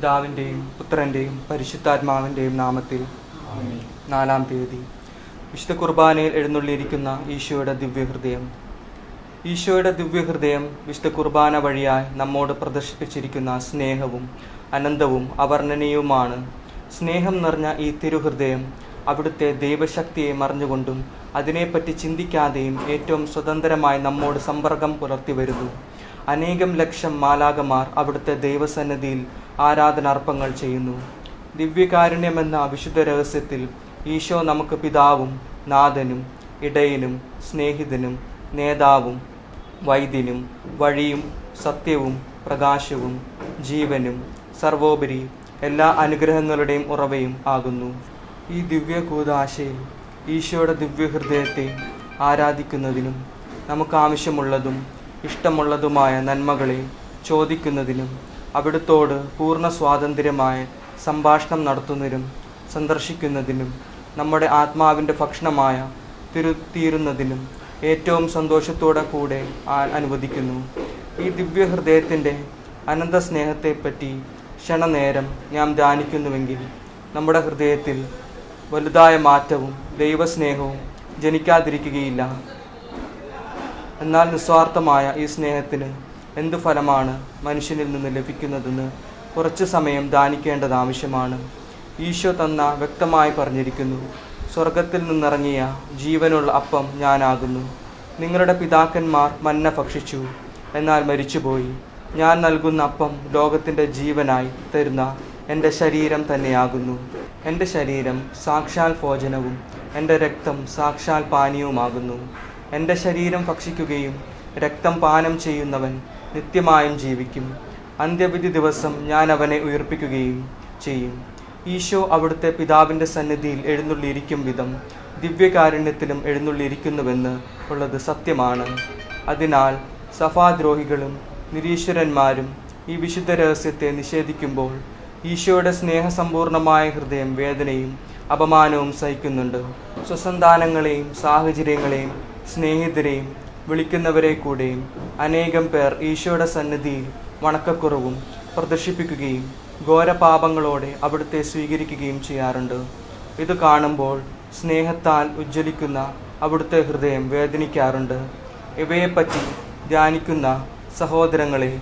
പിതാവിന്റെയും പുത്രന്റെയും പരിശുദ്ധാത്മാവിന്റെയും നാമത്തിൽ നാലാം തീയതി. വിശുദ്ധ കുർബാനയിൽ എഴുന്നള്ളിയിരിക്കുന്ന ഈശോയുടെ ദിവ്യഹൃദയം. ഈശോയുടെ ദിവ്യഹൃദയം വിശുദ്ധ കുർബാന വഴിയായി നമ്മോട് പ്രദർശിപ്പിച്ചിരിക്കുന്ന സ്നേഹവും അനന്തവും അവർണനീയവുമാണ്. സ്നേഹം നിറഞ്ഞ ഈ തിരുഹൃദയം അവിടുത്തെ ദൈവശക്തിയെ മറിഞ്ഞുകൊണ്ടും അതിനെപ്പറ്റി ചിന്തിക്കാതെയും ഏറ്റവും സ്വതന്ത്രമായി നമ്മോട് സമ്പർക്കം പുലർത്തി വരുന്നു. അനേകം ലക്ഷം മാലാകമാർ അവിടുത്തെ ദൈവസന്നിധിയിൽ ആരാധനാർപ്പങ്ങൾ ചെയ്യുന്നു. ദിവ്യകാരുണ്യമെന്ന വിശുദ്ധ രഹസ്യത്തിൽ ഈശോ നമുക്ക് പിതാവും നാഥനും ഇടയനും സ്നേഹിതനും നേതാവും വൈദ്യനും വഴിയും സത്യവും പ്രകാശവും ജീവനും സർവോപരി എല്ലാ അനുഗ്രഹങ്ങളുടെയും ഉറവയും ആകുന്നു. ഈ ദിവ്യ കൂതാശയിൽ ഈശോയുടെ ദിവ്യഹൃദയത്തെ ആരാധിക്കുന്നതിനും നമുക്ക് ആവശ്യമുള്ളതും ഇഷ്ടമുള്ളതുമായ നന്മകളെ ചോദിക്കുന്നതിനും അവിടുത്തോട് പൂർണ സ്വാതന്ത്ര്യമായ സംഭാഷണം നടത്തുന്നതിനും സന്ദർശിക്കുന്നതിനും നമ്മുടെ ആത്മാവിന്റെ ഭക്ഷണമായ തിരുത്തീരുന്നതിനും ഏറ്റവും സന്തോഷത്തോടെ കൂടെ അനുവദിക്കുന്നു. ഈ ദിവ്യഹൃദയത്തിന്റെ അനന്ത സ്നേഹത്തെപ്പറ്റി ക്ഷണനേരം ഞാൻ ധ്യാനിക്കുന്നുവെങ്കിൽ നമ്മുടെ ഹൃദയത്തിൽ വലുതായ മാറ്റവും ദൈവസ്നേഹവും ജനിക്കാതിരിക്കുകയില്ല. എന്നാൽ നിസ്വാർത്ഥമായ ഈ സ്നേഹത്തിന് എന്തു ഫലമാണ് മനുഷ്യനിൽ നിന്ന് ലഭിക്കുന്നതെന്ന് കുറച്ച് സമയം ധ്യാനിക്കേണ്ടത് ആവശ്യമാണ്. ഈശോ തന്ന വ്യക്തമായി പറഞ്ഞിരിക്കുന്നു സ്വർഗത്തിൽ നിന്നിറങ്ങിയ ജീവനുള്ള അപ്പം ഞാനാകുന്നു. നിങ്ങളുടെ പിതാക്കന്മാർ മന്ന ഭക്ഷിച്ചു എന്നാൽ മരിച്ചുപോയി. ഞാൻ നൽകുന്ന അപ്പം ലോകത്തിന്റെ ജീവനായി തരുന്ന എന്റെ ശരീരം തന്നെയാകുന്നു. എന്റെ ശരീരം സാക്ഷാൽ ഭോജനവും എന്റെ രക്തം സാക്ഷാൽ പാനീയവുമാകുന്നു. എന്റെ ശരീരം ഭക്ഷിക്കുകയും രക്തം പാനം ചെയ്യുന്നവൻ നിത്യമായും ജീവിക്കും. അന്ത്യവിധി ദിവസം ഞാൻ അവനെ ഉയർപ്പിക്കുകയും ചെയ്യും. ഈശോ അവിടുത്തെ പിതാവിന്റെ സന്നിധിയിൽ എഴുന്നള്ളിയിരിക്കും വിധം ദിവ്യകാരുണ്യത്തിലും എഴുന്നള്ളിയിരിക്കുന്നുവെന്ന് ഉള്ളത് സത്യമാണ്. അതിനാൽ സഫാദ്രോഹികളും നിരീശ്വരന്മാരും ഈ വിശുദ്ധ രഹസ്യത്തെ നിഷേധിക്കുമ്പോൾ ഈശോയുടെ സ്നേഹസമ്പൂർണമായ ഹൃദയം വേദനയും അപമാനവും സഹിക്കുന്നുണ്ട്. സ്വസന്താനങ്ങളെയും സാഹചര്യങ്ങളെയും സ്നേഹിതരെയും വിളിക്കുന്നവരെ കൂടെയും അനേകം പേർ ഈശോയുടെ സന്നിധിയിൽ വണക്കക്കുറവും പ്രദർശിപ്പിക്കുകയും ഘോരപാപങ്ങളോടെ അവിടുത്തെ സ്വീകരിക്കുകയും ചെയ്യാറുണ്ട്. ഇത് കാണുമ്പോൾ സ്നേഹത്താൽ ഉജ്ജ്വലിക്കുന്ന അവിടുത്തെ ഹൃദയം വേദനിക്കാറുണ്ട്. ഇവയെപ്പറ്റി ധ്യാനിക്കുന്ന സഹോദരങ്ങളെ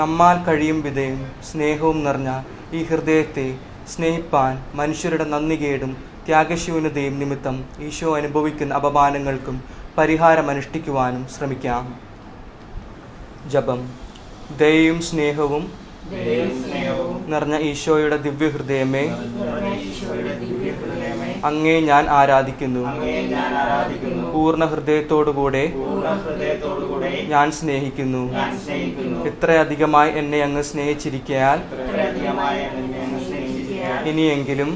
നമ്മാൽ കഴിയും വിധയും സ്നേഹവും നിറഞ്ഞ ഈ ഹൃദയത്തെ സ്നേഹിപ്പാൻ മനുഷ്യരുടെ നന്ദികേടും ത്യാഗശൂന്യതയും നിമിത്തം ഈശോ അനുഭവിക്കുന്ന അപമാനങ്ങൾക്കും പരിഹാരം അനുഷ്ഠിക്കുവാനും ശ്രമിക്കാം. ജപം. ദയയും സ്നേഹവും നിറഞ്ഞ ഈശോയുടെ ദിവ്യഹൃദയമേ. അങ്ങേ ഞാൻ ആരാധിക്കുന്നു. പൂർണ ഹൃദയത്തോടുകൂടെ ഞാൻ സ്നേഹിക്കുന്നു. ഇത്രയധികമായി എന്നെ അങ്ങ് സ്നേഹിച്ചിരിക്കയാൽ ഇനിയെങ്കിലും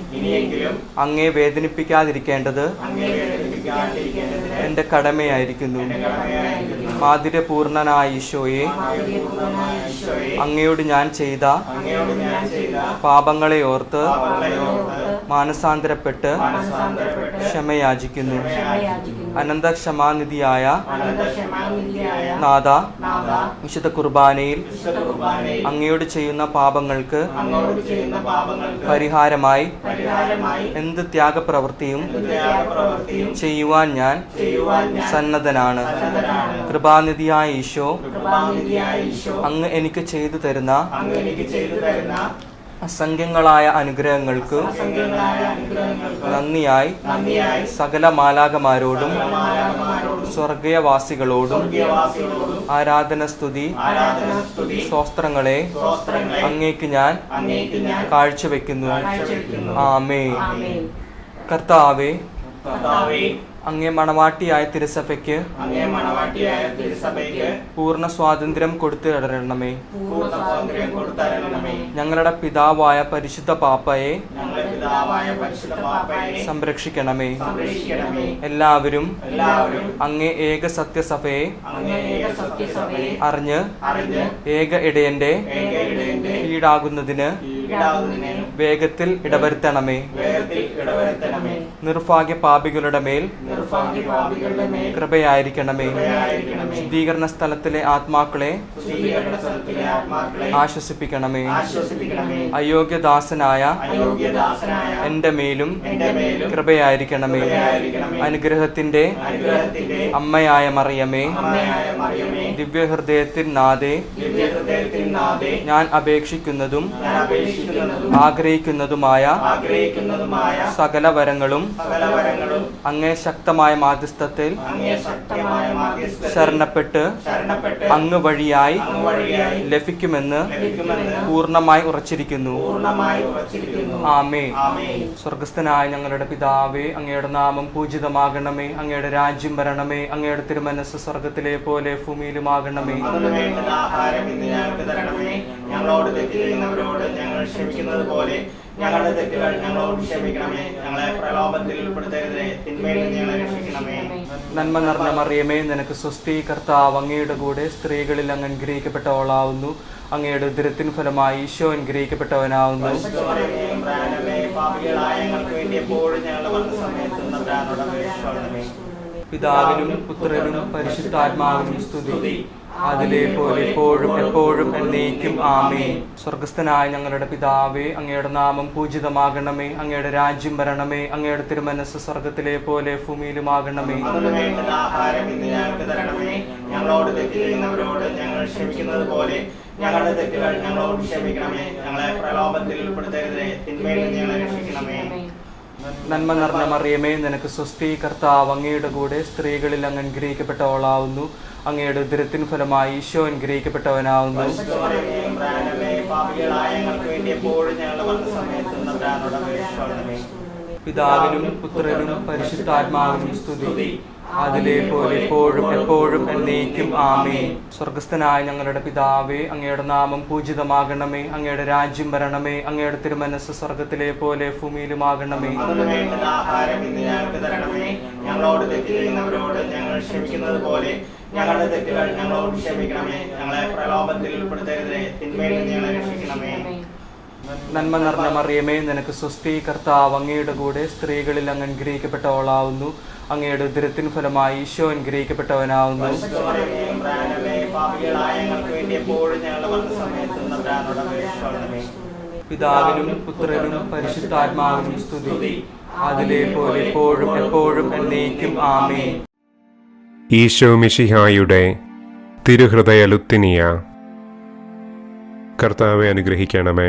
അങ്ങേ വേദനിപ്പിക്കാതിരിക്കേണ്ടത് എന്റെ കടമയായിരിക്കുന്നു. മാതിരപൂർണനായ ഈശോയെ അങ്ങയോട് ഞാൻ ചെയ്ത പാപങ്ങളെ ഓർത്ത് മാനസാന്തരപ്പെട്ട് ക്ഷമയാചിക്കുന്നു. അനന്ത ക്ഷമാനിധിയായ നാഥ വിശുദ്ധ കുർബാനയിൽ അങ്ങയോട് ചെയ്യുന്ന പാപങ്ങൾക്ക് പരിഹാരമായി എന്ത് ത്യാഗപ്രവൃത്തിയും ചെയ്യുവാൻ ഞാൻ സന്നദ്ധനാണ്. കൃപാനിധിയായ ഈശോ അങ്ങ് എനിക്ക് ചെയ്തു തരുന്ന അസംഖ്യങ്ങളായ അനുഗ്രഹങ്ങൾക്ക് നന്ദിയായി സകല മാലാകമാരോടും സ്വർഗീയവാസികളോടും ആരാധന സ്തുതി സ്വസ്ത്രങ്ങളെ അങ്ങേക്ക് ഞാൻ കാഴ്ചവെക്കുന്നു. ആമേ കർത്താവേ അങ്ങേ മണവാട്ടിയായ തിരുസഭയ്ക്ക് അങ്ങേ മണവാട്ടിയായ തിരുസഭയ്ക്ക് പൂർണ സ്വാതന്ത്ര്യം കൊടുത്തു തരണമേ പൂർണ സ്വാതന്ത്ര്യം കൊടുത്തരണമേ ഞങ്ങളുടെ പിതാവായ പരിശുദ്ധ പാപ്പയെ ഞങ്ങളുടെ പിതാവായ പരിശുദ്ധ പാപ്പയെ സംരക്ഷിക്കണമേ. സംരക്ഷിക്കണമേ. എല്ലാവരും എല്ലാവരും അങ്ങേ ഏക സത്യസഭയെ അങ്ങേ ഏക സത്യസഭയെ അറിഞ്ഞ് അറിഞ്ഞ് ഏക ഇടയന്റെ ഏക ഇടയന്റെ ഈടാകുന്നതിന് വേഗത്തിൽ ഇടവരുത്തണമേ. നിർഭാഗ്യ പാപികളുടെ മേൽ കൃപയായിരിക്കണമേ. ശുദ്ധീകരണ സ്ഥലത്തിലെ ആത്മാക്കളെ ആശ്വസിപ്പിക്കണമേ. അയോഗ്യദാസനായ എന്റെ മേലും കൃപയായിരിക്കണമേ. അനുഗ്രഹത്തിന്റെ അമ്മയായ മറിയമേ. ദിവ്യഹൃദയത്തിൽ നാദേ. ഞാൻ അപേക്ഷിക്കുന്നതും ഞാൻ അപേക്ഷിക്കുന്നതും ആഗ്രഹിക്കുന്നതുമായ ആഗ്രഹിക്കുന്നതുമായ സകല വരങ്ങളും അങ്ങേ ശക്തമായ മാധ്യസ്ഥത്തിൽ ശരണപ്പെട്ട് അങ്ങ് വഴിയായി ലഭിക്കുമെന്ന് പൂർണമായി ഉറച്ചിരിക്കുന്നു. ആമേ സ്വർഗസ്ഥനായ ഞങ്ങളുടെ പിതാവേ അങ്ങയുടെ നാമം പൂജിതമാകണമേ അങ്ങയുടെ രാജ്യം വരണമേ അങ്ങയുടെ തിരുമനസ് സ്വർഗത്തിലെ പോലെ ഭൂമിയിലുമാകണമേ. ഞങ്ങളോട് തെറ്റ് ചെയ്യുന്നവരോട് ഞങ്ങൾ ക്ഷമിക്കുന്നത് പോലെ ഞങ്ങളുടെ തെറ്റുകൾ ഞങ്ങളോട് ക്ഷമിക്കണമേ. ഞങ്ങളെ പ്രലോഭത്തിൽ ഉൾപ്പെടുത്തരുതേ. തിന്മയിൽ ഞങ്ങളെ രക്ഷിക്കണമേ. നന്മ നിറഞ്ഞ മറിയമേ നിനക്ക് സ്വസ്തി. കർത്താവ് അങ്ങയുടെ കൂടെ സ്ത്രീകളിൽ അങ്ങ് അനുഗ്രഹിക്കപ്പെട്ടവളാവുന്നു. അങ്ങയുടെ ഉദരത്തിന് ഫലമായി ഈശോ അനുഗ്രഹിക്കപ്പെട്ടവനാവുന്നു. പാപികളായ ഞങ്ങൾക്ക് വേണ്ടി എപ്പോഴും ഞങ്ങളുടെ പിതാവിനും പുത്രനും പരിശുദ്ധാത്മാവിനും സ്തുതി. അതിലെ പോലെ എപ്പോഴും എപ്പോഴും എന്നേക്കും ആമേ സ്വർഗസ്ഥനായ ഞങ്ങളുടെ പിതാവേ അങ്ങയുടെ നാമം പൂജിതമാകണമേ. അങ്ങയുടെ രാജ്യം വരണമേ. അങ്ങയുടെ തിരുമനസ് സ്വർഗത്തിലെ പോലെ ഭൂമിയിലുമാകണമേ. ഞങ്ങളോട് ഞങ്ങൾ ഞങ്ങളുടെ തെറ്റുകൾ ഞങ്ങളോട് ക്ഷമിക്കണമേ. ഞങ്ങളെ പ്രലോഭത്തിൽ ഉൾപ്പെടുത്തരുതേ. തിന്മയിൽ ഞങ്ങളെ രക്ഷിക്കണമേ. നന്മ നിറഞ്ഞ മറിയമേ നിനക്ക് സ്വസ്തി. കർത്താവ് അങ്ങയുടെ കൂടെ സ്ത്രീകളിൽ അങ്ങ് അനുഗ്രഹിക്കപ്പെട്ടവളാവുന്നു. അങ്ങയുടെ ഉദരത്തിൻ ഫലമായി ഈശോ അനുഗ്രഹിക്കപ്പെട്ടവനാവുന്നു. പിതാവിനും പുത്രനും പരിശുദ്ധാത്മാവിനും സ്തുതി. അതിലെ പോലെ എപ്പോഴും എപ്പോഴും എന്നേക്കും ആമേ സ്വർഗസ്ഥനായ ഞങ്ങളുടെ പിതാവേ അങ്ങയുടെ നാമം പൂജിതമാകണമേ. അങ്ങയുടെ രാജ്യം വരണമേ. അങ്ങയുടെ തിരുമനസ് സ്വർഗത്തിലെ പോലെ ഭൂമിയിലുമാകണമേ. ഞങ്ങളോട് തെറ്റുകൾ ഞങ്ങളോട് ക്ഷമിക്കണമേ. ഞങ്ങളെ പ്രലോഭത്തിൽ ഉൾപ്പെടുത്തരുതേ. തിന്മയിൽ ഞങ്ങളെ രക്ഷിക്കണമേ. നന്മ നിറഞ്ഞ മറിയമേ നിനക്ക് സ്വസ്തി കർത്താവ് അങ്ങയുടെ കൂടെ സ്ത്രീകളിൽ അങ്ങ് അനുഗ്രഹിക്കപ്പെട്ടവളാവുന്നു. അങ്ങയുടെ ഉദരത്തിൻ ഫലമായി ഈശോ അനുഗ്രഹിക്കപ്പെട്ടവനാവുന്നു. പിതാവിനും പുത്രനും പരിശുദ്ധാത്മാവിനും സ്തുതി. അതിലെ പോലെ എപ്പോഴും എപ്പോഴും എന്നേക്കും ആമേ ഈശോ മിഷിഹായുടെ തിരുഹൃദയ ലുത്തിനിയ. കർത്താവെ അനുഗ്രഹിക്കണമേ.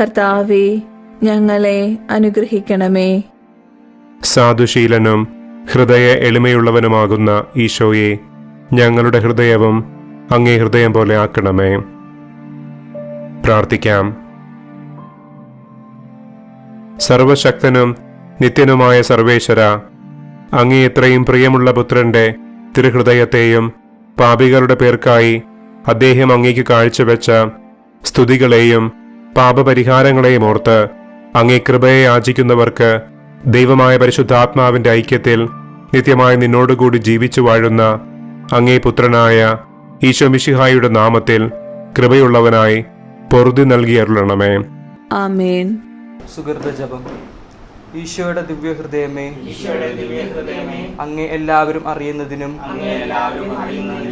കർത്താവെ ഞങ്ങളെ അനുഗ്രഹിക്കണമേ. സാധുശീലനും ഹൃദയ എളിമയുള്ളവനുമാകുന്ന ഈശോയെ ഞങ്ങളുടെ ഹൃദയവും അങ്ങേ ഹൃദയം പോലെ ആക്കണമേ. പ്രാർത്ഥിക്കാം. സർവശക്തനും നിത്യനുമായ സർവേശ്വര അങ്ങേ ഇത്രയും പ്രിയമുള്ള പുത്രന്റെ തിരുഹൃദയത്തെയും പാപികളുടെ പേർക്കായി അദ്ദേഹം അങ്ങേക്ക് കാഴ്ചവെച്ച സ്തുതികളെയും പാപപരിഹാരങ്ങളെയും ഓർത്ത് അങ്ങേ കൃപയെ യാചിക്കുന്നവർക്ക് ദൈവമായ പരിശുദ്ധാത്മാവിന്റെ ഐക്യത്തിൽ നിത്യമായി നിന്നോടുകൂടി ജീവിച്ചു വാഴുന്ന അങ്ങേ പുത്രനായ ഈശോ മിശിഹായുടെ നാമത്തിൽ കൃപയുള്ളവനായി പൊറുതി നൽകിയരുളണമേ ആമേൻ. സുഹൃത ജപം. ഈശോയുടെ ദിവ്യഹൃദയമേ അങ്ങേ എല്ലാവരും അറിയുന്നതിനും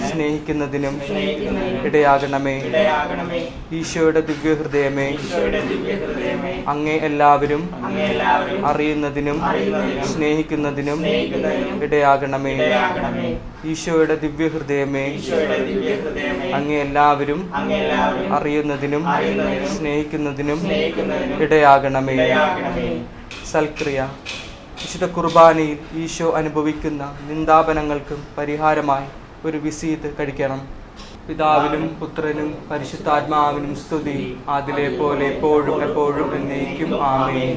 സ്നേഹിക്കുന്നതിനും ഇടയാകണമേ. ഈശോയുടെ ദിവ്യഹൃദയമേ അങ്ങേ എല്ലാവരും അറിയുന്നതിനും സ്നേഹിക്കുന്നതിനും ഇടയാകണമേ. ഈശോയുടെ ദിവ്യഹൃദയമേ അങ്ങേ എല്ലാവരും അറിയുന്നതിനും സ്നേഹിക്കുന്നതിനും ഇടയാകണമേ. സൽക്രിയ. വിശുദ്ധ കുർബാനയിൽ ഈശോ അനുഭവിക്കുന്ന നിന്ദാപനങ്ങൾക്കും പരിഹാരമായി ഒരു വിസീത് കഴിക്കണം. പിതാവിനും പുത്രനും പരിശുദ്ധാത്മാവിനും സ്തുതി. അതിലെ പോലെ എപ്പോഴും എപ്പോഴും എന്നേക്കും ആമേൻ.